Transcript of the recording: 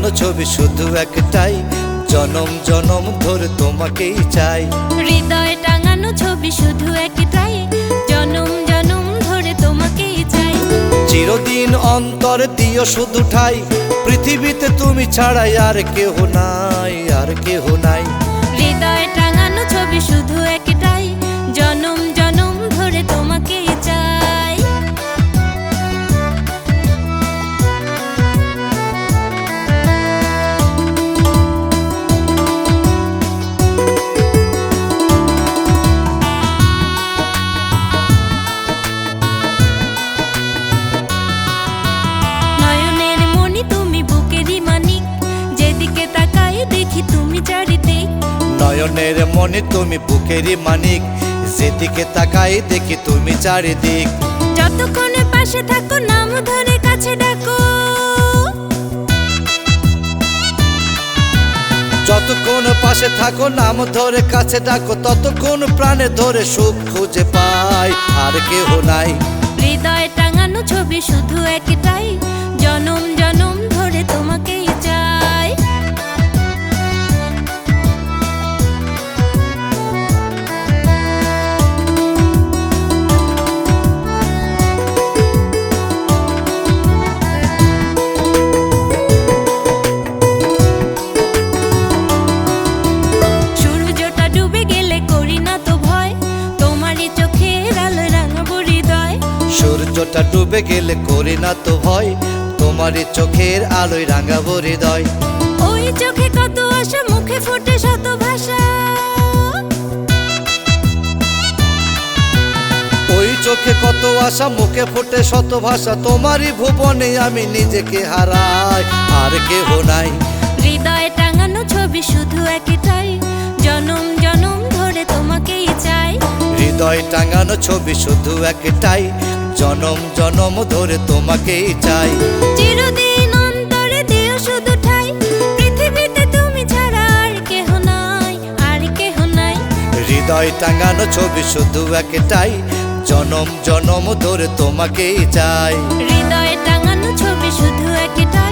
টাঙানো ছবি শুধু একটাই। জনম জনম ধরে তোমাকেই চাই। হৃদয় টাঙানো ছবি শুধু একটাই। জনম জনম ধরে তোমাকেই চাই। চিরদিন অন্তর দিও শুধু ঠাই। পৃথিবীতে তুমি ছাড়াই আর কেহ নাই আর কেহ নাই। হৃদয় নয়নের মনে তুমি বুকেরই মানিক। যেদিকে তাকাই দেখি তুমি চারিদিক। যতক্ষণ পাশে থাকো নাম ধরে কাছে ডাকো। যতক্ষণ পাশে থাকো নাম ধরে কাছে ডাকো। ততক্ষণ প্রাণে ধরে সুখ খুঁজে পাই। আর কেহ নাই। হৃদয় টাঙানো ছবি শুধু একটাই। সূর্যটা ডুবে গেলে করি না তো ভয়। তোমারই চোখের আলোয় রাঙাবো হৃদয়। ওই চোখে কত আশা মুখে ফুটে শত ভাষা। ওই চোখে কত আশা মুখে ফুটে শত ভাষা। তোমারই ভুবনে আমি নিজেকে হারাই আর কেহ নাই। হৃদয় টাঙানো ছবি শুধু একটাই। জনম জনম ধরে তোমাকেই চাই। হৃদয় টাঙানো ছবি শুধু একটাই। জনম জনম ধরে তোমাকে চাই। চিরদিন অন্তরে শুধু ঠাই। পৃথিবীতে তুমি ছাড়া আর কেহ নাই আর কেহ নাই। হৃদয় টাঙানো ছবি শুধু একটাই জনম জনম ধরে তোমাকে চাই। হৃদয় টাঙানো ছবি শুধু একটাই।